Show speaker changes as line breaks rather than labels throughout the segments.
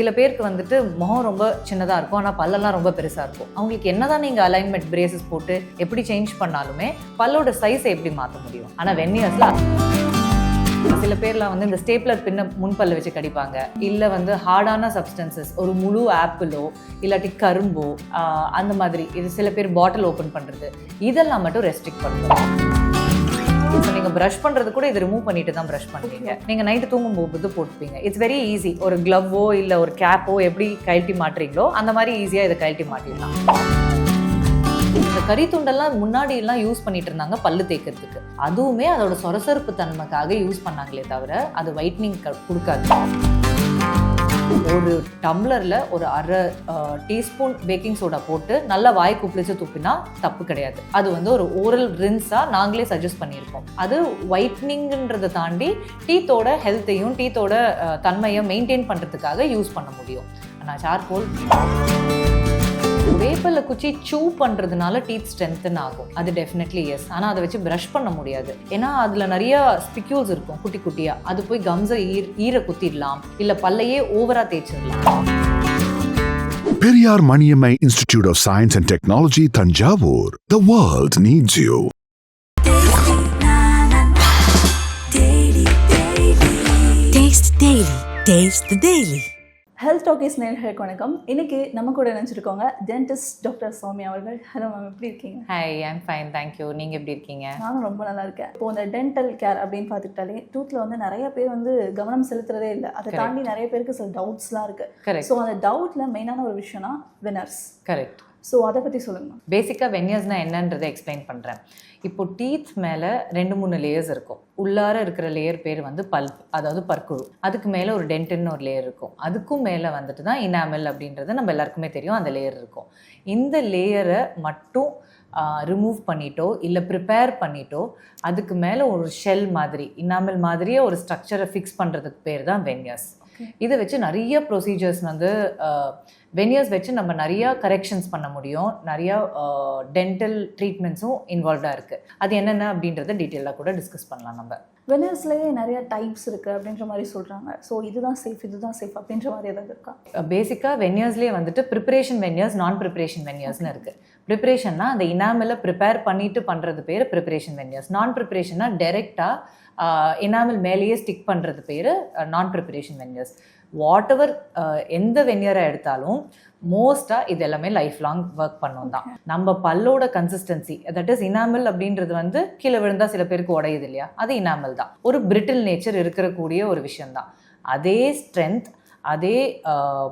சில பேருக்கு வந்துட்டு முகம் ரொம்ப சின்னதாக இருக்கும் ஆனால் பல்லெல்லாம் ரொம்ப பெருசாக இருக்கும். அவங்களுக்கு என்னதான் நீங்கள் அலைன்மெண்ட் பிரேசஸ் போட்டு எப்படி சேஞ்ச் பண்ணாலுமே பல்லோட சைஸை எப்படி மாற்ற முடியும்? ஆனால் வென்னியர்ஸில் சில பேர்லாம் வந்து இந்த ஸ்டேப்லர் பின்ன முன்பல்ல வச்சு கடிப்பாங்க. இல்லை வந்து ஹார்டான சப்ஸ்டன்சஸ் ஒரு முழு ஆப்பிளோ இல்லாட்டி கரும்போ அந்த மாதிரி இது சில பேர் பாட்டில் ஓப்பன் பண்ணுறது இதெல்லாம் மட்டும் ரெஸ்ட்ரிக்ட் பண்ணுவோம் இப்போ நீங்கள் ப்ரஷ் பண்ணுறது கூட இது ரிமூவ் பண்ணிட்டு தான் ப்ரஷ் பண்ணுவீங்க நீங்கள் நைட்டு தூங்கும் போது போட்டுப்பீங்க. இட்ஸ் வெரி ஈஸி ஒரு க்ளவ்வோ இல்லை ஒரு கேப்போ எப்படி கழட்டி மாட்டுறீங்களோ அந்த மாதிரி ஈஸியாக இதை கழட்டி மாட்டிடலாம். இந்த கறி துண்டெல்லாம் முன்னாடி எல்லாம் யூஸ் பண்ணிட்டு இருந்தாங்க பல்லு தேய்க்கிறதுக்கு. அதுவுமே அதோட சொரசொரப்பு தன்மைக்காக யூஸ் பண்ணாங்களே தவிர அது ஒயிட்னிங் கொடுக்காது. ஒரு டம்ளரில் ஒரு அரை டீஸ்பூன் பேக்கிங் சோடா போட்டு நல்லா வாய் குப்பிளிச்சு துப்பினா தப்பு கிடையாது. அது வந்து ஒரு ஓரல் ரின்ஸாக நாங்களே சஜஸ்ட் பண்ணியிருக்கோம். அது ஒயிட்னிங்ன்றதை தாண்டி டீத்தோட ஹெல்த்தையும் டீத்தோட தன்மையை மெயின்டைன் பண்ணுறதுக்காக யூஸ் பண்ண முடியும். ஆனால் சார்கோல் வேப்பில குச்சி சூ பண்ணுறதுனால டீத் ஸ்ட்ரென்தன் ஆகும் அது டெஃபினெட்லி எஸ் ஆனால் அதை வச்சு ப்ரஷ் பண்ண முடியாது ஏன்னா அதில் நிறைய ஸ்பிக்யூல்ஸ் இருக்கும் குட்டி குட்டியாக அது போய் கம்ஸை ஈர் ஈர குத்திடலாம் இல்லை பல்லையே ஓவராக தேய்ச்சிடலாம்
Periyar Maniammai Institute of Science and Technology, Tanjavur. The world needs you.
Taste Daily. Taste the Daily.
Health talkies நேர்களுக்கு வணக்கம். இன்னைக்கு நம்ம கூட நினச்சிருக்கோங்க டென்டிஸ்ட் டாக்டர் சௌமியா அவர்கள். ஹலோ மேம் எப்படி இருக்கீங்க?
ஹாய் ஐம் ஃபைன் தேங்க்யூ நீங்கள் எப்படி இருக்கீங்க?
நானும் ரொம்ப நல்லா இருக்கேன். இப்போ இந்த டென்டல் கேர் அப்படின்னு பார்த்துக்கிட்டாலே டூத்தில் வந்து நிறைய பேர் வந்து கவனம் செலுத்துறதே இல்லை. அதை. தாண்டி நிறைய பேருக்கு சில டவுட்ஸ்லாம் இருக்கு. ஸோ அந்த டவுட்டில் மெயினான ஒரு விஷயம்னா வினர்ஸ்
கரெக்ட்
ஸோ அதை பற்றி சொல்லுங்க.
பேசிக்காக வென்யர்ஸ்னா என்னன்றதை எக்ஸ்பிளைன் பண்ணுறேன் இப்போ டீத் மேலே ரெண்டு மூணு லேயர்ஸ் இருக்கும். உள்ளார இருக்கிற லேயர் பேர் வந்து பல்ப் அதாவது பற்குழு. அதுக்கு மேலே ஒரு டென்டின்னு ஒரு லேயர் இருக்கும். அதுக்கும் மேலே வந்துட்டு தான் இனாமல் அப்படின்றது நம்ம எல்லாருக்குமே தெரியும் அந்த லேயர் இருக்கும். இந்த லேயரை மட்டும் ரிமூவ் பண்ணிட்டோ இல்லை ப்ரிப்பேர் பண்ணிட்டோ அதுக்கு மேலே ஒரு ஷெல் மாதிரி இனாமல் மாதிரியே ஒரு ஸ்ட்ரக்சரை ஃபிக்ஸ் பண்ணுறதுக்கு பேர் தான் வென்யர்ஸ் இதை வச்சு நிறைய ப்ரொசீஜர்ஸ் வந்து வெனியர்ஸ் வச்சு நம்ம நிறையா கரெக்ஷன்ஸ் பண்ண முடியும். நிறையா டென்டல் ட்ரீட்மெண்ட்ஸும் இன்வால்வ்டாக இருக்குது அது என்னென்ன அப்படின்றத டீட்டெயிலாக கூட டிஸ்கஸ் பண்ணலாம் நம்ம.
வினர்ஸ்லேயே நிறைய டைப்ஸ் இருக்குது அப்படின்ற மாதிரி சொல்கிறாங்க ஸோ இதுதான் சேஃப் இதுதான் சேஃப் அப்படின்ற மாதிரி ஏதாவது இருக்கா?
பேசிக்காக வென்யர்ஸ்லேயே வந்துட்டு ப்ரிப்பரேஷன் வென்யர்ஸ் நான் ப்ரிப்பரேஷன் வென்யர்ஸ்னு இருக்குது ப்ரிப்பரேஷன்னா அந்த இனாமலை ப்ரிப்பேர் பண்ணிட்டு பண்ணுறது பேர் ப்ரிப்பரேஷன் வென்யர்ஸ் நான் ப்ரிப்பரேஷன்னா டேரெக்டாக இனாமல் மேலேயே ஸ்டிக் பண்ணுறது பேர் நான் ப்ரிப்பரேஷன் வென்யர்ஸ் வாட் எவர் எந்த வென்யரை எடுத்தாலும் மோஸ்ட்டாக இது எல்லாமே லைஃப் லாங் ஒர்க் பண்ணும் தான். நம்ம பல்லோட கன்சிஸ்டன்சி தட் இஸ் இனாமல் அப்படின்றது வந்து கீழே விழுந்தா சில பேருக்கு உடையுது இல்லையா? அது இனாமல் தான். ஒரு பிரிட்டில் நேச்சர் இருக்கக்கூடிய ஒரு விஷயம்தான் அதே ஸ்ட்ரென்த் அதே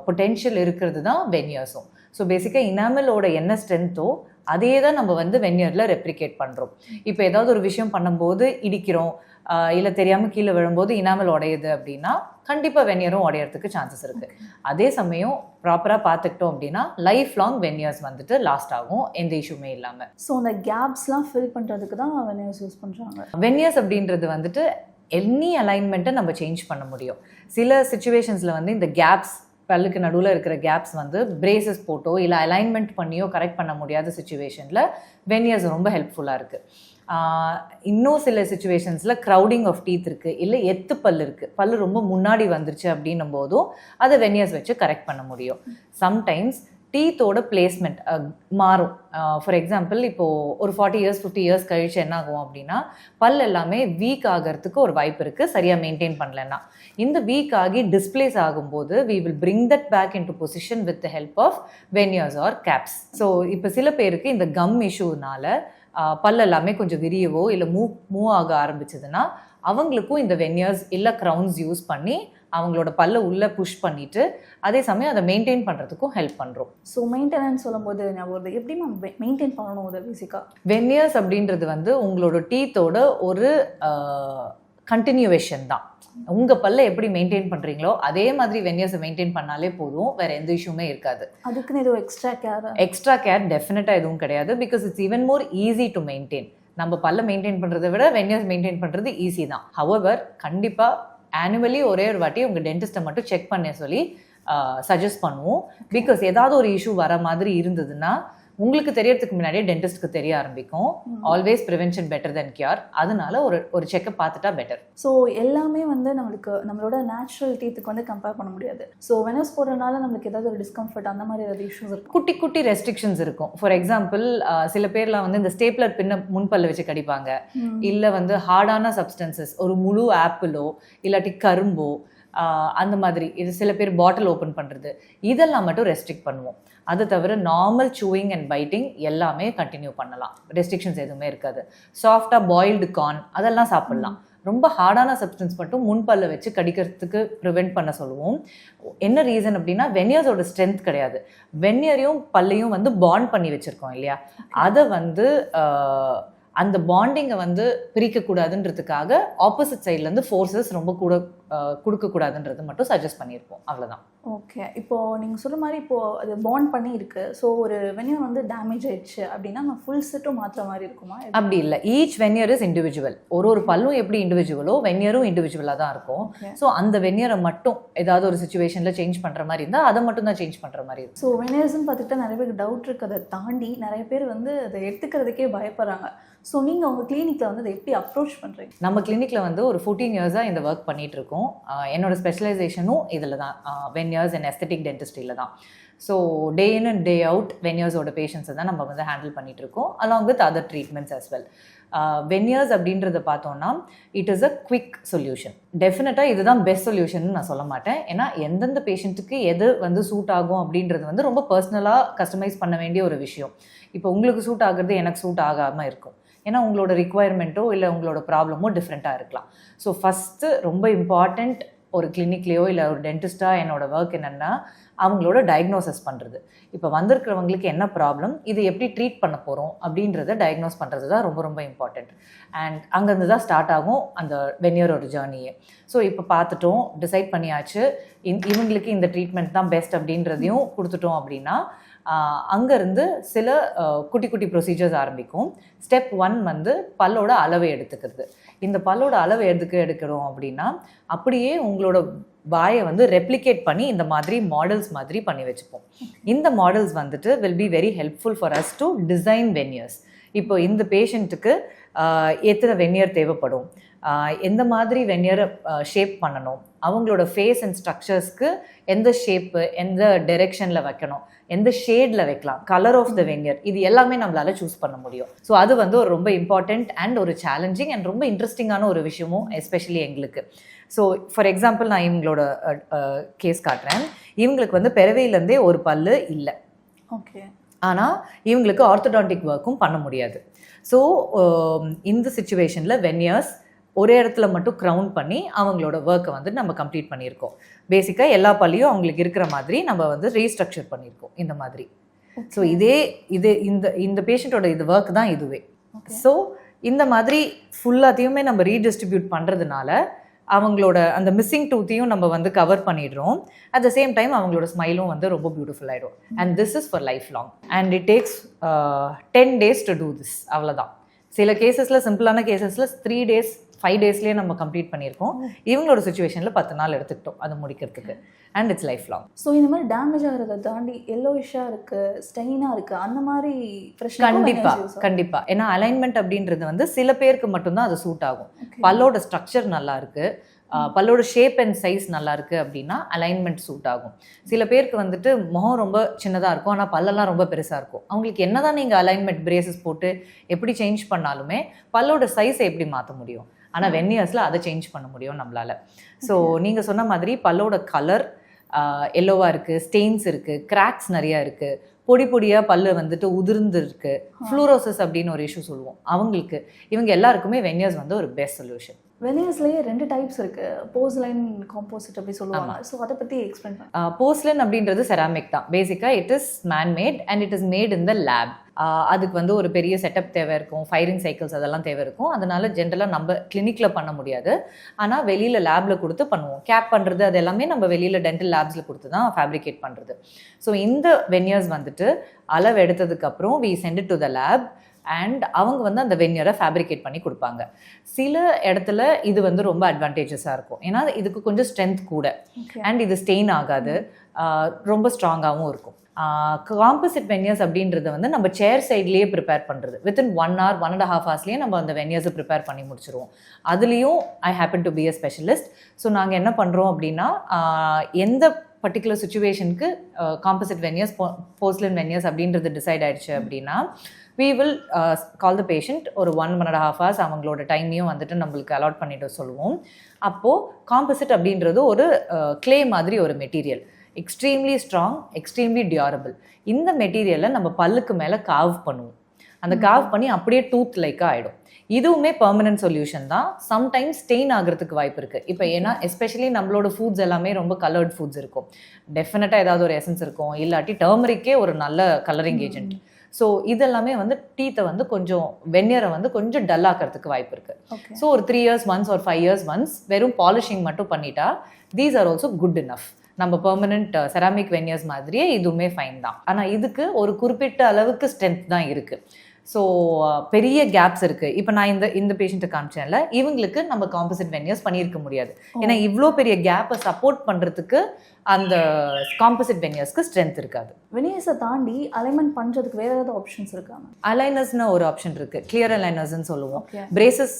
பொட்டென்ஷியல் இருக்கிறது தான் வென்யர்ஸும் ஸோ பேசிக்காக இனாமலோட என்ன ஸ்ட்ரென்த்தோ அதே தான் நம்ம வந்து வென்யரில் ரெப்ளிகேட் பண்ணுறோம் இப்போ ஏதாவது ஒரு விஷயம் பண்ணும்போது இடிக்கிறோம் இல்லை தெரியாமல் கீழே விழும்போது இனாமல் உடையுது அப்படின்னா கண்டிப்பாக வென்யரும் உடையறதுக்கு சான்சஸ் இருக்குது அதே சமயம் ப்ராப்பராக பார்த்துக்கிட்டோம் அப்படின்னா லைஃப் லாங் வென்யர்ஸ் வந்துட்டு லாஸ்ட் ஆகும். எந்த இஷ்யூமே இல்லாமல்
ஸோ அந்த கேப்ஸ்லாம் ஃபில் பண்ணுறதுக்கு தான் வினர்ஸ் யூஸ் பண்ணுறாங்க
வென்யர்ஸ் அப்படின்றது வந்துட்டு எனி அலைன்மெண்ட்டை நம்ம சேஞ்ச் பண்ண முடியும். சில சுச்சுவேஷன்ஸில் வந்து இந்த கேப்ஸ் பல்லுக்கு நடுவில் இருக்கிற கேப்ஸ் வந்து பிரேசஸ் போட்டோ இல்லை அலைன்மெண்ட் பண்ணியோ கரெக்ட் பண்ண முடியாத சுச்சுவேஷனில் வென்யர்ஸ் ரொம்ப ஹெல்ப்ஃபுல்லாக இருக்குது இன்னும் சில சுச்சுவேஷன்ஸில் க்ரௌடிங் ஆஃப் டீத் இருக்குது இல்லை எத்து பல் இருக்குது பல் ரொம்ப முன்னாடி வந்துருச்சு அப்படின்னும் போதும் அதை வென்யர்ஸ் வச்சு கரெக்ட் பண்ண முடியும். சம்டைம்ஸ் டீத்தோட பிளேஸ்மெண்ட் மாறும். ஃபார் எக்ஸாம்பிள் இப்போது ஒரு ஃபார்ட்டி இயர்ஸ் ஃபிஃப்டி இயர்ஸ் கழிச்சு என்ன ஆகும் அப்படின்னா பல் எல்லாமே வீக் ஆகிறதுக்கு ஒரு வாய்ப்பு இருக்குது சரியாக மெயின்டைன் பண்ணலன்னா. இந்த வீக் ஆகி டிஸ்பிளேஸ் ஆகும்போது we will bring that back into position with the help of veneers or gaps so இப்போ சில பேருக்கு இந்த கம் இஷ்யூனால பல் எல்லாமே கொஞ்சம் விரியவோ இல்லை மூவ் மூவ் ஆக ஆரம்பிச்சதுன்னா அவங்களுக்கும் இந்த வென்யர்ஸ் இல்லை க்ரௌன்ஸ் யூஸ் பண்ணி அவங்களோட பல்ல உள்ளே புஷ் பண்ணிட்டு அதே சமயம் அதை மெயின்டைன் பண்ணுறதுக்கும் ஹெல்ப் பண்ணுறோம்
ஸோ மெயின்டெனன்ஸ் சொல்லும்போது ஞாபகம் வருது. எப்படி மெயின்டைன் பண்ணணும் அதை பேசிக்காக
வென்யர்ஸ் அப்படின்றது வந்து உங்களோட டீத்தோட ஒரு கண்டினியூவேஷன் தான். உங்கள் பல்ல எப்படி மெயின்டைன் பண்ணுறீங்களோ அதே மாதிரி வென்யர்ஸை மெயின்டைன் பண்ணாலே போதும். வேறு எந்த இஷ்யூமே இருக்காது.
அதுக்குன்னு ஏதோ எக்ஸ்ட்ரா கேர்
எக்ஸ்ட்ரா கேர் டெஃபினட்டாக எதுவும் கிடையாது. Because it's even more easy to maintain நம்ம பல்ல மெயின்டைன் பண்ணுறதை விட வென்யர்ஸ் மெயின்டைன் பண்ணுறது ஈஸி தான். ஹவவர் கண்டிப்பாக ஆனுவலி ஒரே ஒரு வாட்டி உங்கள் டென்டிஸ்ட்டை மட்டும் செக் பண்ண சொல்லி சஜஸ்ட் பண்ணுவோம். பிகாஸ் ஏதாவது ஒரு இஷ்யூ வர மாதிரி இருந்ததுன்னா உங்களுக்கு தெரியறதுக்கு முன்னாடியே டென்டிஸ்ட்க்கு தெரிய ஆரம்பிக்கும். Always prevention better than cure அதனால ஒரு ஒரு செக்கப் பார்த்துட்டா பெட்டர்
ஸோ எல்லாமே வந்து நம்மளுக்கு நம்மளோட நேச்சுரல் டீத்துக்கு வந்து கம்பேர் பண்ண முடியாது. ஸோ வெனஸ் போடுறதுனால நம்மளுக்கு ஏதாவது ஒரு டிஸ்கம்ஃபர்ட் அந்த மாதிரி ஏதாவது இஷ்யூஸ் இருக்கும்
குட்டி குட்டி ரெஸ்ட்ரிக்ஷன்ஸ் இருக்கும். ஃபார் எக்ஸாம்பிள் சில பேர்லாம் வந்து இந்த ஸ்டேப்லர் பின்ன முன்பல்ல வச்சு கடிப்பாங்க. இல்லை வந்து ஹார்டான சப்ஸ்டன்சஸ் ஒரு முழு ஆப்பிளோ இல்லாட்டி கரும்போ அந்த மாதிரி. இது சில பேர் பாட்டில் ஓப்பன் பண்ணுறது இதெல்லாம் மட்டும் ரெஸ்ட்ரிக்ட் பண்ணுவோம். அது தவிர நார்மல் சூயிங் அண்ட் பைட்டிங் எல்லாமே கண்டினியூ பண்ணலாம். ரெஸ்ட்ரிக்ஷன்ஸ் எதுவுமே இருக்காது. சாஃப்டாக பாயில்டு கார்ன் அதெல்லாம் சாப்பிட்லாம். ரொம்ப ஹார்டான சப்ஸ்டன்ஸ் மட்டும் முன்பல்ல வச்சு கடிக்கிறதுக்கு ப்ரிவெண்ட் பண்ண சொல்லுவோம். என்ன ரீசன் அப்படின்னா வெனியர்ஸோட ஸ்ட்ரென்த் கிடையாது. வெனியரையும் பல்லையும் வந்து பாண்ட் பண்ணி வச்சுருக்கோம் இல்லையா? அதை வந்து அந்த பாண்டிங்கை வந்து பிரிக்கக்கூடாதுன்றதுக்காக ஆப்போசிட் சைட்லேருந்து ஃபோர்ஸஸ் ரொம்ப கூட கொடுக்கக்கூடாதுன்றது மட்டும் சஜஸ்ட் பண்ணியிருப்போம். அவ்வளோதான்
ஓகே இப்போ நீங்கள் சொல்ற மாதிரி இப்போ அது பாண்ட் பண்ணி இருக்கு. ஸோ ஒரு வெனியர் வந்து டேமேஜ் ஆயிடுச்சு அப்படின்னா நான் ஃபுல் செட்டும் மாற்றுற மாதிரி இருக்குமா?
அப்படி இல்லை. ஈச் வெனியர் இஸ் இண்டிவிஜுவல் ஒரு ஒரு பல்லும் எப்படி இண்டிவிஜுவலோ வெனியரும் இண்டிவிஜுவலாக தான் இருக்கும். ஸோ அந்த வெனியரை மட்டும் ஏதாவது ஒரு சுச்சுவேஷனில் சேஞ்ச் பண்ணுற மாதிரி இருந்தால் அதை மட்டும் தான் சேஞ்ச் பண்ணுற மாதிரி இருக்கும்.
ஸோ வெனியர்ஸ்னு பார்த்துக்கிட்டா நிறைய பேருக்கு டவுட் இருக்கு. அதை தாண்டி நிறைய பேர் வந்து அதை எடுத்துக்கிறதுக்கே பயப்படுறாங்க. ஸோ நீங்கள் உங்கள் கிளினிக்கில் வந்து அதை எப்படி அப்ரோச் பண்ணுறீங்க
நம்ம கிளினிக்கில் வந்து ஒரு ஃபோர்டீன் இயர்ஸாக இந்த ஒர்க் பண்ணிட்டு இருக்கோம். ஆஹ் என்னோட ஸ்பெஷலைசேஷனும் இதில் தான் வென் இயர்ஸ் அண்ட் எஸ்தட்டிக் டென்டிஸ்ட்ரியில் தான் so day in and day out வென்யர்ஸோட பேஷண்ட்ஸை தான் நம்ம வந்து ஹேண்டில் பண்ணிகிட்ருக்கோம் இருக்கோம். Along with other treatments as well veneers அப்படின்றத பார்த்தோன்னா it is a quick solution டெஃபினட்டாக இதுதான் பெஸ்ட் சொல்யூஷன் நான் சொல்ல மாட்டேன். ஏன்னா எந்தெந்த பேஷண்ட்டுக்கு எது வந்து சூட் ஆகும் அப்படின்றது வந்து ரொம்ப பர்சனலாக கஸ்டமைஸ் பண்ண வேண்டிய ஒரு விஷயம். இப்போ உங்களுக்கு சூட் ஆகிறது எனக்கு சூட் ஆகாமல் இருக்கும். ஏன்னா உங்களோட ரிக்குவயர்மெண்ட்டோ இல்லை உங்களோட ப்ராப்ளமோ டிஃப்ரெண்ட்டாக இருக்கலாம். ஸோ ஃபஸ்ட்டு ரொம்ப இம்பார்ட்டண்ட் ஒரு கிளினிக்லேயோ இல்லை ஒரு டென்டிஸ்ட்டாக என்னோடய ஒர்க் என்னென்னா அவங்களோட டயக்னோசிஸ் பண்ணுறது இப்போ வந்திருக்கிறவங்களுக்கு என்ன ப்ராப்ளம் இது எப்படி ட்ரீட் பண்ண போகிறோம் அப்படின்றத டயக்னோஸ் பண்ணுறது தான் ரொம்ப ரொம்ப இம்பார்ட்டண்ட் அண்ட் அங்கேருந்து தான் ஸ்டார்ட் ஆகும் அந்த வெனியரோட ஜேர்னியே ஸோ இப்போ பார்த்துட்டோம் டிசைட் பண்ணியாச்சு. இந் இவங்களுக்கு இந்த ட்ரீட்மெண்ட் தான் பெஸ்ட் அப்படின்றதையும் கொடுத்துட்டோம் அப்படின்னா அங்கேருந்து சில குட்டி குட்டி ப்ரொசீஜர்ஸ் ஆரம்பிக்கும். ஸ்டெப் ஒன் வந்து பல்லோட அளவை எடுத்துக்கிறது. இந்த பல்லோட அளவை எதுக்கு எடுக்கிறோம் அப்படின்னா அப்படியே உங்களோட வாயை வந்து ரெப்ளிகேட் பண்ணி இந்த மாதிரி மாடல்ஸ் மாதிரி பண்ணி வச்சுப்போம். இந்த மாடல்ஸ் வந்துட்டு will be very helpful for us to design veneers இப்போ இந்த பேஷண்ட்டுக்கு எத்தனை வெனியர் தேவைப்படும்? எந்த மாதிரி வெனியரை ஷேப் பண்ணணும்? அவங்களோட ஃபேஸ் அண்ட் ஸ்ட்ரக்சர்ஸ்க்கு எந்த ஷேப்பு எந்த டைரெக்ஷனில் வைக்கணும்? எந்த ஷேடில் வைக்கலாம்? கலர் ஆஃப் த வெனியர் இது எல்லாமே நம்மளால சூஸ் பண்ண முடியும். ஸோ அது வந்து ஒரு ரொம்ப இம்பார்ட்டண்ட் அண்ட் ஒரு சேலஞ்சிங் அண்ட் ரொம்ப இன்ட்ரெஸ்டிங்கான ஒரு விஷயமும் எஸ்பெஷலி எங்களுக்கு. ஸோ ஃபார் எக்ஸாம்பிள் நான் இவங்களோட கேஸ் காட்டுறேன். இவங்களுக்கு வந்து பிறவையிலேருந்தே ஒரு பல்லு இல்லை.
ஓகே
ஆனால் இவங்களுக்கு ஆர்த்தோடான்டிக் ஒர்க்கும் பண்ண முடியாது. ஸோ இந்த சுச்சுவேஷனில் வென்யர்ஸ் ஒரே இடத்துல மட்டும் க்ரௌண்ட் பண்ணி அவங்களோட ஒர்க்கை வந்து நம்ம கம்ப்ளீட் பண்ணியிருக்கோம். பேசிக்காக எல்லா பள்ளியும் அவங்களுக்கு இருக்கிற மாதிரி நம்ம வந்து ரீஸ்ட்ரக்சர் பண்ணியிருக்கோம் இந்த மாதிரி. ஸோ இதே இது இந்த இந்த பேஷண்ட்டோட இது ஒர்க் தான் இதுவே. ஸோ இந்த மாதிரி ஃபுல்லாத்தையுமே நம்ம ரீடிஸ்ட்ரிபியூட் பண்ணுறதுனால அவங்களோட அந்த மிஸ்ஸிங் டூத்தையும் நம்ம வந்து கவர் பண்ணிடுறோம். அட் த சேம் டைம் அவங்களோட ஸ்மைலும் வந்து ரொம்ப பியூட்டிஃபுல் ஆகிடும் and this is for life long and it takes ten days to do this அவ்வளோதான் சில கேசஸில் சிம்பிளான கேசஸில் த்ரீ டேஸ் ஃபைவ் டேஸ்லேயே நம்ம கம்ப்ளீட் பண்ணியிருக்கோம். இவங்களோட சுச்சுவேஷனில் பத்து நாள் எடுத்துக்கிட்டோம் அது முடிக்கிறதுக்கு. And it's life long
so இந்த மாதிரி டேமேஜ் ஆகிறத தாண்டி எல்லோயிஷாக இருக்கு ஸ்டெயினாக இருக்கு அந்த மாதிரி பிரச்சனை
கண்டிப்பா கண்டிப்பா. ஏன்னா அலைன்மெண்ட் அப்படின்றது வந்து சில பேருக்கு மட்டும்தான் அது சூட் ஆகும். பல்லோட ஸ்ட்ரக்சர் நல்லா இருக்கு. ஆஹ் பல்லோட ஷேப் அண்ட் சைஸ் நல்லா இருக்கு அப்படின்னா அலைன்மெண்ட் சூட் ஆகும். சில பேருக்கு வந்துட்டு முகம் ரொம்ப சின்னதாக இருக்கும் ஆனால் பல்லெல்லாம் ரொம்ப பெருசாக இருக்கும். அவங்களுக்கு என்னதான் நீங்கள் அலைன்மெண்ட் பிரேசஸ் போட்டு எப்படி சேஞ்ச் பண்ணாலுமே பல்லோட சைஸை எப்படி மாற்ற முடியும்? ஆனால் வென்னியர்ஸில் அதை சேஞ்ச் பண்ண முடியும் நம்மளால. ஸோ நீங்கள் சொன்ன மாதிரி பல்லோட கலர் எல்லோவாக இருக்குது ஸ்டெயின்ஸ் இருக்குது கிராக்ஸ் நிறையா இருக்குது பொடி பொடியாக பல்லு வந்துட்டு உதிர்ந்து இருக்கு ஃப்ளூரோசஸ் அப்படின்னு ஒரு இஷ்யூ சொல்லுவோம். அவங்களுக்கு இவங்க எல்லாருக்குமே வென்னியர்ஸ் வந்து ஒரு பெஸ்ட் சொல்யூஷன்
வெனியர்ஸ்லேயே ரெண்டு டைப்ஸ் இருக்கு. போஸ்லைன் காம்போசிட் அப்படி சொல்லுவாங்க. ஸோ அதை பற்றி எக்ஸ்பிளைன்
போஸ்லன் அப்படின்றது செராமிக் தான். பேசிக்காக it is manmade and it is made in the lab அதுக்கு வந்து ஒரு பெரிய செட்டப் தேவை இருக்கும். ஃபயரிங் சைக்கிள்ஸ் அதெல்லாம் தேவை இருக்கும். அதனால ஜென்ரலாக நம்ம கிளினிக்கில் பண்ண முடியாது. ஆனால் வெளியில் லேபில் கொடுத்து பண்ணுவோம். கேப் பண்ணுறது அது எல்லாமே நம்ம வெளியில் டென்டல் லேப்ஸில் கொடுத்து தான் ஃபேப்ரிகேட் பண்ணுறது ஸோ இந்த வென்யர்ஸ் வந்துட்டு அளவு எடுத்ததுக்கப்புறம் we send to the lab and அவங்க வந்து அந்த வென்னியரை ஃபேப்ரிகேட் பண்ணி கொடுப்பாங்க. சில இடத்துல இது வந்து ரொம்ப அட்வான்டேஜஸாக இருக்கும். ஏன்னா இதுக்கு கொஞ்சம் ஸ்ட்ரென்த் கூட. அண்ட் இது ஸ்டெயின் ஆகாது. ரொம்ப ஸ்ட்ராங்காகவும் இருக்கும். காம்போசிட் வென்யர்ஸ் அப்படின்றது வந்து நம்ம சேர் சைட்லேயே ப்ரிப்பேர் பண்ணுறது within one hour one and half ஹவர்ஸ்லேயே நம்ம அந்த வென்யர்ஸை ப்ரிப்பேர் பண்ணி முடிச்சிருவோம். அதுலேயும் I happen to be a specialist so நாங்கள் என்ன பண்ணுறோம் அப்படின்னா எந்த பர்டிகுலர் சுச்சுவேஷனுக்கு காம்போசிட் வென்யர்ஸ் போஸ்லின் வென்யர்ஸ் அப்படின்றது டிசைட் ஆயிடுச்சு அப்படின்னா we will call the patient ஒரு one one and half hours அவங்களோட டைமையும் வந்துட்டு நம்மளுக்கு அலாட் பண்ணிட்டு சொல்லுவோம். அப்போது காம்போசிட் அப்படின்றது ஒரு க்ளே மாதிரி ஒரு material extremely strong extremely durable இந்த மெட்டீரியலை நம்ம பல்லுக்கு மேலே காவ் பண்ணுவோம். அந்த காவ் பண்ணி அப்படியே டூத் லைக்காக ஆகிடும் இதுவுமே பெர்மனன்ட் சொல்யூஷன் தான். சம்டைம்ஸ் ஸ்டெயின் ஆகிறதுக்கு வாய்ப்பு இருக்குது இப்போ ஏன்னா எஸ்பெஷலி நம்மளோட ஃபுட்ஸ் எல்லாமே ரொம்ப கலர்ட் ஃபுட்ஸ் இருக்கும். டெஃபினட்டாக ஏதாவது ஒரு எசன்ஸ் இருக்கும். இல்லாட்டி டர்மரிக்கே ஒரு நல்ல கலரிங் ஏஜென்ட் ஸோ இதெல்லாமே வந்து டீத்தை வந்து கொஞ்சம் வெந்நீரை வந்து கொஞ்சம் டல் ஆக்கிறதுக்கு வாய்ப்பு இருக்குது ஸோ ஒரு த்ரீ இயர்ஸ் ஒன்ஸ் ஒரு ஃபைவ் இயர்ஸ் ஒன்ஸ் வெறும் பாலிஷிங் மட்டும் பண்ணிட்டா these are also good enough நம்ம பெர்மனன்ட் செராமிக் வென்யர்ஸ் மாதிரியே இதுவுமே ஃபைன் தான். ஆனால் இதுக்கு ஒரு குறிப்பிட்ட அளவுக்கு ஸ்ட்ரென்த் தான் இருக்குது ஸோ பெரிய கேப்ஸ் இருக்குது இப்போ நான் இந்த இந்த பேஷண்ட்டை காமிச்சேன்ல இவங்களுக்கு நம்ம காம்போசிட் வென்யர்ஸ் பண்ணியிருக்க முடியாது. ஏன்னா இவ்வளோ பெரிய கேப்பை சப்போர்ட் பண்ணுறதுக்கு அந்த காம்போசிட் வென்யர்ஸ்க்கு ஸ்ட்ரென்த் இருக்காது.
வெனியர்ஸை தாண்டி அலைன்மெண்ட் பண்ணுறதுக்கு வேற ஏதாவது ஆப்ஷன்ஸ் இருக்காங்க
அலைனர்ஸ்னு ஒரு ஆப்ஷன் இருக்குது கிளியர் அலைனர்ஸ்னு சொல்லுவோம். பிரேசஸ்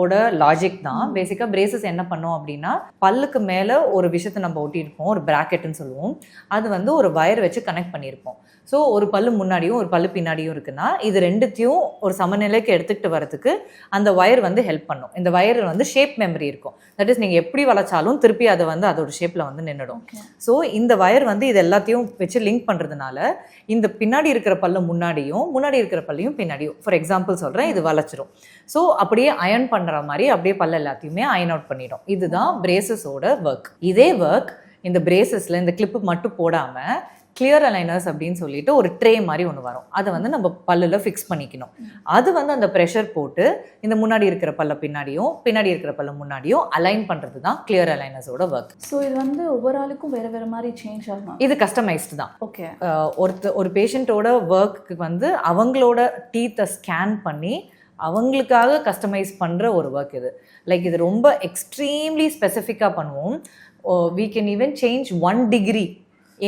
ஓட லாஜிக் தான். பேசிக்காக பிரேசஸ் என்ன பண்ணோம் அப்படின்னா பல்லுக்கு மேலே ஒரு விஷயத்தை நம்ம ஒட்டியிருப்போம் ஒரு பிராக்கெட்னு சொல்லுவோம். அது வந்து ஒரு வயர் வச்சு கனெக்ட் பண்ணியிருப்போம். ஸோ ஒரு பல்லு முன்னாடியும் ஒரு பல்லு பின்னாடியும் இருக்குன்னா இது ரெண்டுத்தையும் ஒரு சமநிலைக்கு எடுத்துக்கிட்டு வரதுக்கு அந்த வயர் வந்து ஹெல்ப் பண்ணும். இந்த வயர் வந்து ஷேப் மெமரி இருக்கும். தட் இஸ் நீங்கள் எப்படி வளைச்சாலும் திருப்பி அதை வந்து அதோட ஷேப்பில் வந்து நின்றுடும் ஸோ இந்த வயர் வந்து இது எல்லாத்தையும் வச்சு லிங்க் பண்ணுறதுனால இந்த பின்னாடி இருக்கிற பல்ல முன்னாடியும் முன்னாடி இருக்கிற பல்லையும் பின்னாடியும் ஃபார் எக்ஸாம்பிள் சொல்கிறேன் இது வளைச்சிரும். ஸோ அப்படியே அயன் பண்ணுற மாதிரி அப்படியே பல்ல எல்லாத்தையுமே அயன் அவுட் பண்ணிடும். இதுதான் பிரேசஸோட ஒர்க் இதே ஒர்க் இந்த பிரேசஸில் இந்த கிளிப்பு மட்டும் போடாமல் கிளியர் அலைனர்ஸ் அப்படின்னு சொல்லிட்டு ஒரு ட்ரே மாதிரி ஒன்று வரும். அதை வந்து நம்ம பல்லில் ஃபிக்ஸ் பண்ணிக்கணும். அது வந்து அந்த ப்ரெஷர் போட்டு இந்த முன்னாடி இருக்கிற பல்ல பின்னாடியும் பின்னாடி இருக்கிற பல்ல முன்னாடியும் அலைன் பண்ணுறது தான் கிளியர் அலைனர்ஸோட ஒர்க்
ஸோ இது வந்து ஒவ்வொரு ஆளுக்கும் வேற வேற மாதிரி சேஞ்ச் ஆகும்?
இது கஸ்டமைஸ்டு தான்.
ஓகே
ஒருத்த ஒரு பேஷண்ட்டோட ஒர்க்கு வந்து அவங்களோட டீத்தை ஸ்கேன் பண்ணி அவங்களுக்காக கஸ்டமைஸ் பண்ணுற ஒரு ஒர்க் இது. லைக் இது ரொம்ப எக்ஸ்ட்ரீம்லி ஸ்பெசிஃபிக்காக பண்ணுவோம். We can even change one degree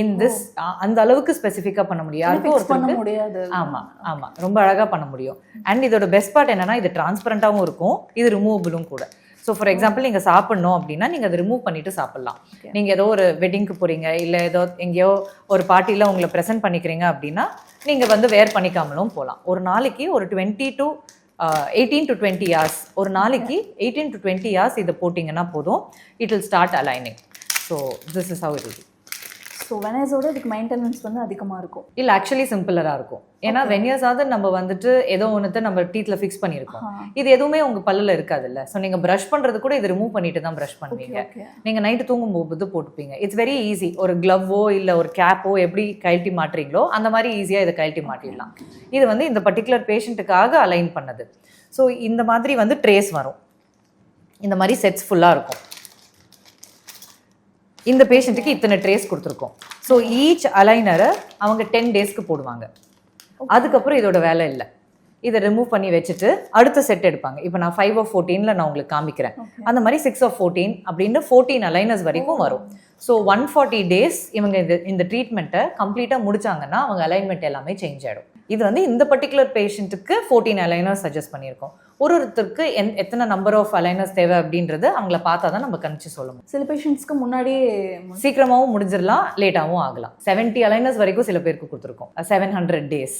in this அந்த அளவுக்கு ஸ்பெசிஃபிக்காக பண்ண முடியும். யாருக்கும்
பண்ண முடியாது?
ஆமாம் ஆமாம் ரொம்ப அழகாக பண்ண முடியும். அண்ட் இதோட பெஸ்ட் பார்ட் என்னன்னா இது டிரான்ஸ்பரண்ட்டாகவும் இருக்கும். இது ரிமூவபிளும் கூட. ஸோ ஃபார் எக்ஸாம்பிள் நீங்கள் சாப்பிட்ணும் அப்படின்னா நீங்கள் அதை ரிமூவ் பண்ணிட்டு சாப்பிட்லாம். நீங்கள் ஏதோ ஒரு வெட்டிங்க்கு போகிறீங்க இல்லை ஏதோ எங்கேயோ ஒரு பார்ட்டியில் உங்களை ப்ரெசென்ட் பண்ணிக்கிறீங்க அப்படின்னா நீங்கள் வந்து வேர் பண்ணிக்காமலும் போகலாம் ஒரு நாளைக்கு ஒரு twenty to eighteen to twenty hours ஒரு நாளைக்கு எயிட்டீன் டு டுவெண்ட்டி ஹார்ஸ் இதை போட்டிங்கன்னா போதும். It will start aligning so this is how it
so வெனர்ஸோட இதுக்கு மெயின்டெனன்ஸ் வந்து அதிகமாக இருக்கும்.
இல்லை ஆக்சுவலி சிம்பிளராக இருக்கும். ஏன்னா வென்யர்ஸாவது நம்ம வந்துட்டு ஏதோ ஒன்றத்தை நம்ம டீத்தில் ஃபிக்ஸ் பண்ணியிருக்கோம். இது எதுவுமே உங்க பல்லுல இருக்காதுல்ல. ஸோ நீங்க ப்ரஷ் பண்றது கூட இது ரிமூவ் பண்ணிட்டு தான் ப்ரஷ் பண்ணுவீங்க.
ஓகே
நீங்க நைட்டு தூங்கும் போது போட்டுப்பீங்க. இட்ஸ் வெரி ஈஸி ஒரு க்ளவ்வோ இல்ல ஒரு கேப்போ எப்படி கழட்டி மாட்டுறீங்களோ அந்த மாதிரி ஈஸியா இதை கழட்டி மாட்டிடலாம் இது வந்து இந்த பர்டிகுலர் பேஷண்ட்டுக்காக அலைன் பண்ணது. ஸோ இந்த மாதிரி வந்து ட்ரேஸ் வரும். இந்த மாதிரி செட்ஸ் ஃபுல்லா இருக்கும். இந்த பேஷண்ட்டுக்கு இத்தனை ட்ரேஸ் கொடுத்துருக்கோம். ஸோ ஈச் அலைனரை அவங்க டென் டேஸ்க்கு போடுவாங்க. அதுக்கப்புறம் இதோட வேலை இல்லை. இதை ரிமூவ் பண்ணி வச்சுட்டு அடுத்த செட் எடுப்பாங்க. இப்போ நான் ஃபைவ் ஆஃப் ஃபோர்டீனில் நான் உங்களுக்கு காமிக்கிறேன். அந்த மாதிரி சிக்ஸ் ஆஃப் ஃபோர்டீன் அப்படின்னு ஃபோர்டீன் அலைனர்ஸ் வரைக்கும் வரும். ஸோ ஒன் ஃபார்ட்டி டேஸ் இவங்க இது இந்த ட்ரீட்மெண்ட்டை கம்ப்ளீட்டாக முடிச்சாங்கன்னா அவங்க அலைன்மெண்ட் எல்லாமே சேஞ்ச் ஆகிடும் இது வந்து இந்த பர்டிகுலர் பேஷண்ட்டுக்கு ஃபோர்டீன் அலைனர்ஸ் சஜஸ்ட் பண்ணியிருக்கோம். ஒரு ஒருத்தருக்கு என் எத்தனை நம்பர் ஆஃப் அலைனர்ஸ் தேவை அப்படின்றது அவங்கள பார்த்தா தான் நம்ம கணிச்சு சொல்ல முடியும்
சில பேஷண்ட்ஸ்க்கு முன்னாடியே
சீக்கிரமாகவும் முடிஞ்சிடலாம் லேட்டாகவும் ஆகலாம். 70 அலைனர்ஸ் வரைக்கும் சில பேருக்கு கொடுத்துருக்கோம். செவன் ஹண்ட்ரட் டேஸ்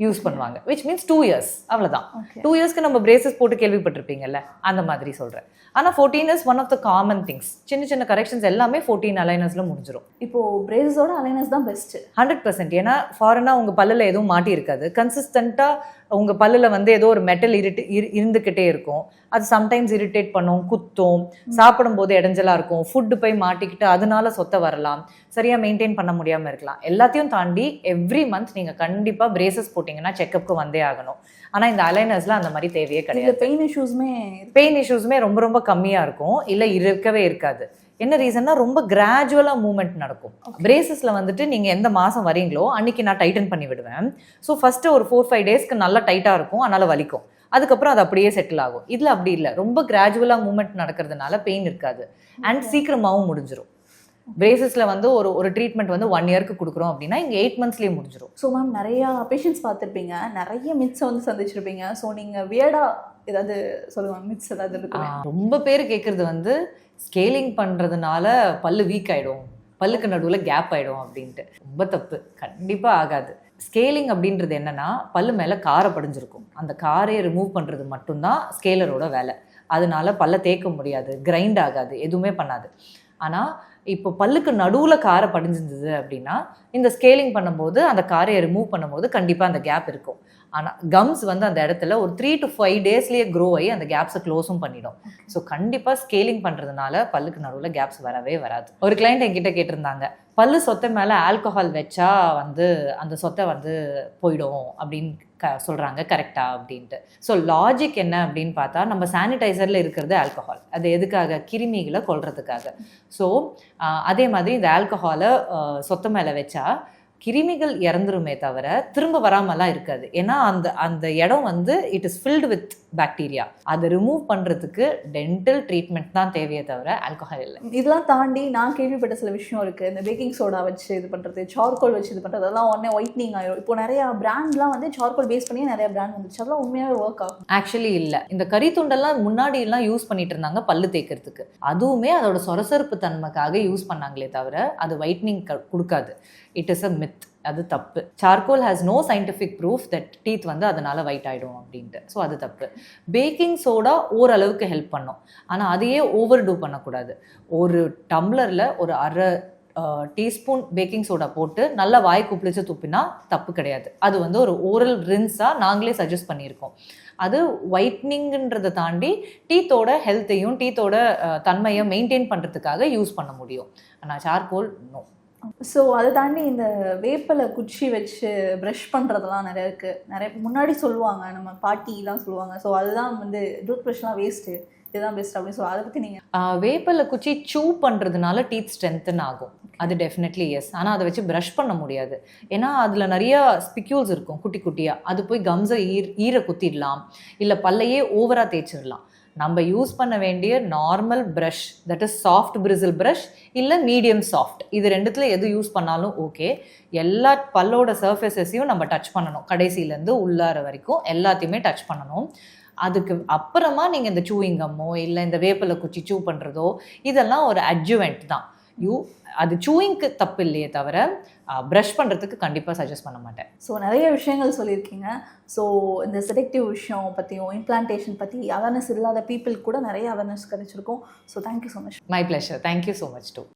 யூஸ் பண்ணுவாங்க. விச் மீன்ஸ் டூ இயர்ஸ் அவ்வளோதான் டூ இயர்ஸ்க்கு நம்ம பிரேசஸ் போட்டு கேள்விப்பட்டிருப்பீங்கல்ல? அந்த மாதிரி சொல்கிறேன் ஆனால் fourteen is one of the common things சின்ன சின்ன கரெக்ஷன்ஸ் எல்லாமே ஃபோர்டீன் அலைனர்ஸில் முடிஞ்சிடும்
இப்போ பிரேசஸோட அலைனஸ் தான் பெஸ்ட்
ஹண்ட்ரட் பர்சன்ட் ஏன்னா ஃபாரினாக உங்கள் பல்லில் எதுவும் மாட்டி இருக்காது கன்சிஸ்டண்ட்டாக உங்கள் பல்லில் வந்து ஏதோ ஒரு மெட்டல் இரிட்டு இருந்துக்கிட்டே இருக்கும். அது சம்டைம்ஸ் இரிட்டேட் பண்ணும் குத்தும் சாப்பிடும்போது இடைஞ்சலா இருக்கும். ஃபுட்டு போய் மாட்டிக்கிட்டு அதனால சொத்த வரலாம். சரியாக மெயின்டைன் பண்ண முடியாமல் இருக்கலாம். எல்லாத்தையும் தாண்டி எவ்ரி மந்த் நீங்கள் கண்டிப்பாக பிரேசஸ் போட்டிங்கன்னா செக்கப்புக்கு வந்தே ஆகணும். ஆனால் இந்த அலைனர்ஸில் அந்த மாதிரி தேவையே கிடையாது.
பெயின் இஷ்யூஸ்மே
பெயின் இஷ்யூஸுமே ரொம்ப ரொம்ப கம்மியாக இருக்கும். இல்லை இருக்கவே இருக்காது. என்ன ரீசன்னா ரொம்ப கிராஜுவலா மூவ்மெண்ட் நடக்கும். பிரேசஸ்ல வந்துட்டு நீங்க எந்த மாசம் வரீங்களோ அன்னைக்கு நான் டைட்டன் பண்ணி விடுவேன். ஸோ ஃபர்ஸ்ட் ஒரு ஃபோர் ஃபைவ் டேஸ்க்கு நல்லா டைட்டா இருக்கும். அதனால வலிக்கும். அதுக்கப்புறம் அது அப்படியே செட்டில் ஆகும். இதுல அப்படி இல்லை. ரொம்ப கிராஜுவலா மூவ்மெண்ட் நடக்கிறதுனால பெயின் இருக்காது. அண்ட் சீக்கிரமாவும் முடிஞ்சிரும். பிரேசஸ்ல வந்து ஒரு ஒரு ட்ரீட்மெண்ட் வந்து ஒன் இயர்க்கு கொடுக்குறோம் அப்படின்னா இங்க எயிட் மந்த்ஸ்லயே முடிஞ்சிரும்.
ஸோ மேம் நிறையா பேஷண்ட்ஸ் பார்த்துருப்பீங்க. நிறைய மித்ஸை வந்து சந்திச்சிருப்பீங்க. ஸோ நீங்கள் வியடா ஏதாவது சொல்லுவாங்க மித்ஸ் ஏதாவது இருக்குமே.
ஆஹ் ரொம்ப பேர் கேட்குறது வந்து ஸ்கேலிங் பண்ணுறதுனால பல்லு வீக் ஆகிடும் பல்லுக்கு நடுவில் கேப் ஆகிடும் அப்படின்ட்டு. ரொம்ப தப்பு. கண்டிப்பாக ஆகாது. ஸ்கேலிங் அப்படின்றது என்னன்னா பல்லு மேலே காரை படிஞ்சிருக்கும். அந்த காரையை ரிமூவ் பண்ணுறது மட்டும்தான் ஸ்கேலரோட வேலை. அதனால பல்ல தேய்க்க முடியாது. கிரைண்ட் ஆகாது. எதுவுமே பண்ணாது. ஆனால் இப்போ பல்லுக்கு நடுவில் காரை படிஞ்சிருந்தது அப்படின்னா இந்த ஸ்கேலிங் பண்ணும்போது அந்த காரையை ரிமூவ் பண்ணும்போது கண்டிப்பாக அந்த கேப் இருக்கும். ஆனால் கம்ஸ் வந்து அந்த இடத்துல ஒரு த்ரீ டு ஃபைவ் டேஸ்லேயே க்ரோ ஆகி அந்த கேப்ஸை க்ளோஸும் பண்ணிடும். ஸோ கண்டிப்பாக ஸ்கேலிங் பண்ணுறதுனால பல்லுக்கு நடுவில் கேப்ஸ் வரவே வராது. ஒரு கிளைண்ட் என்கிட்ட கேட்டிருந்தாங்க பல்லு சொத்தை மேலே ஆல்கஹால் வச்சா வந்து அந்த சொத்தை வந்து போயிடும் அப்படின்னு க சொல்கிறாங்க கரெக்டா அப்படின்ட்டு. ஸோ லாஜிக் என்ன அப்படின்னு பார்த்தா நம்ம சானிடைசரில் இருக்கிறது ஆல்கஹால் அது எதுக்காக? கிருமிகளை கொல்றதுக்காக. ஸோ அதே மாதிரி இந்த ஆல்கஹாலை சொத்தை மேலே வச்சா கிருமிகள் இறந்துருமே தவிர திரும்ப வராமலாம் இருக்காது. ஏன்னா அந்த அந்த இடம் வந்து it is filled with bacteria அதை ரிமூவ் பண்ணுறதுக்கு டென்டல் ட்ரீட்மெண்ட் தான் தேவையே தவிர ஆல்கஹால் இல்லை.
இதெல்லாம் தாண்டி நான் கேள்விப்பட்ட சில விஷயம் இருக்குது இந்த பேக்கிங் சோடா வச்சு இது பண்ணுறது சார்கோல் வச்சு இது பண்ணுறது அதெல்லாம் உடனே ஒயிட்னிங் ஆயிடும் இப்போ நிறையா பிராண்ட்லாம் வந்து சார்கோல் பேஸ் பண்ணி நிறைய பிராண்ட் வந்துச்சு அதெல்லாம் உண்மையாகவே ஒர்க் ஆகும்.
ஆக்சுவலி இல்லை. இந்த கறித்துண்டெல்லாம் முன்னாடி எல்லாம் யூஸ் பண்ணிட்டு இருந்தாங்க பல்லு தேய்க்கிறதுக்கு. அதுவுமே அதோட சொரசொரப்பு தன்மைக்காக யூஸ் பண்ணாங்களே தவிர அது ஒயிட்னிங் கொடுக்காது. இட் இஸ் அ மித் அது தப்பு. Charcoal has no scientific proof that teeth வந்து அதனால வைட் ஆகிடும் அப்படின்ட்டு. ஸோ அது தப்பு. பேக்கிங் சோடா ஓரளவுக்கு ஹெல்ப் பண்ணும். ஆனால் அதையே ஓவர் டூ பண்ணக்கூடாது. ஒரு டம்ளரில் ஒரு அரை டீஸ்பூன் பேக்கிங் சோடா போட்டு நல்லா வாய் குப்பிளிச்சு துப்பினா தப்பு கிடையாது. அது வந்து ஒரு ஓரல் ரின்ஸாக நாங்களே சஜஸ்ட் பண்ணியிருக்கோம். அது ஒயிட்னிங்ன்றதை தாண்டி டீத்தோட ஹெல்த்தையும் டீத்தோட தன்மையை மெயின்டைன் பண்ணுறதுக்காக யூஸ் பண்ண முடியும். ஆனால் சார்கோல் நோ
ஸோ அதை தாண்டி இந்த வேப்பிலை குச்சி வச்சு ப்ரஷ் பண்ணுறதெல்லாம் நிறைய இருக்குது நிறைய முன்னாடி சொல்லுவாங்க நம்ம பாட்டிலாம் சொல்லுவாங்க. ஸோ அதுதான் வந்து டூத் ப்ரஷ்லாம் வேஸ்ட்டு இதுதான் பெஸ்ட் அப்படின்னு சொல்லுவாங்க. அதை பற்றி நீங்கள்
வேப்பிலை குச்சி சூ பண்ணுறதுனால டீத் ஸ்ட்ரென்த்தன் ஆகும். அது டெஃபினெட்லி எஸ் ஆனால் அதை வச்சு ப்ரஷ் பண்ண முடியாது. ஏன்னா அதில் நிறைய ஸ்பிக்யூல்ஸ் இருக்கும் குட்டி குட்டியாக அது போய் கம்ஸை ஈர் ஈரை குத்திடலாம். இல்லை பல்லையே ஓவராக தேய்ச்சிடலாம். நம்ம யூஸ் பண்ண வேண்டிய normal brush that is soft bristle brush இல்லை மீடியம் சாஃப்ட் இது ரெண்டுத்தில் எது யூஸ் பண்ணாலும் ஓகே எல்லா பல்லோட சர்ஃபேசஸையும் நம்ம டச் பண்ணணும். கடைசியிலேருந்து உள்ளார வரைக்கும் எல்லாத்தையுமே டச் பண்ணணும். அதுக்கு அப்புறமா நீங்கள் இந்த சூயிங்கம்மோ இல்லை இந்த வேப்பிலை குச்சி சூ பண்ணுறதோ இதெல்லாம் ஒரு அட்ஜுவெண்ட் தான். யூ அது சூயிங்க்கு தப்பு இல்லையே தவிர ப்ரஷ் பண்ணுறதுக்கு கண்டிப்பாக சஜஸ்ட் பண்ண மாட்டேன்.
ஸோ நிறைய விஷயங்கள் சொல்லியிருக்கீங்க. ஸோ இந்த செலக்டிவ் விஷயம் பற்றியும் இம்ப்ளான்டேஷன் பற்றி அவேர்னஸ் இல்லாத பீப்புள் கூட நிறைய அவேர்னஸ் கிடைச்சிருக்கும். So thank you so much
my pleasure thank you so much too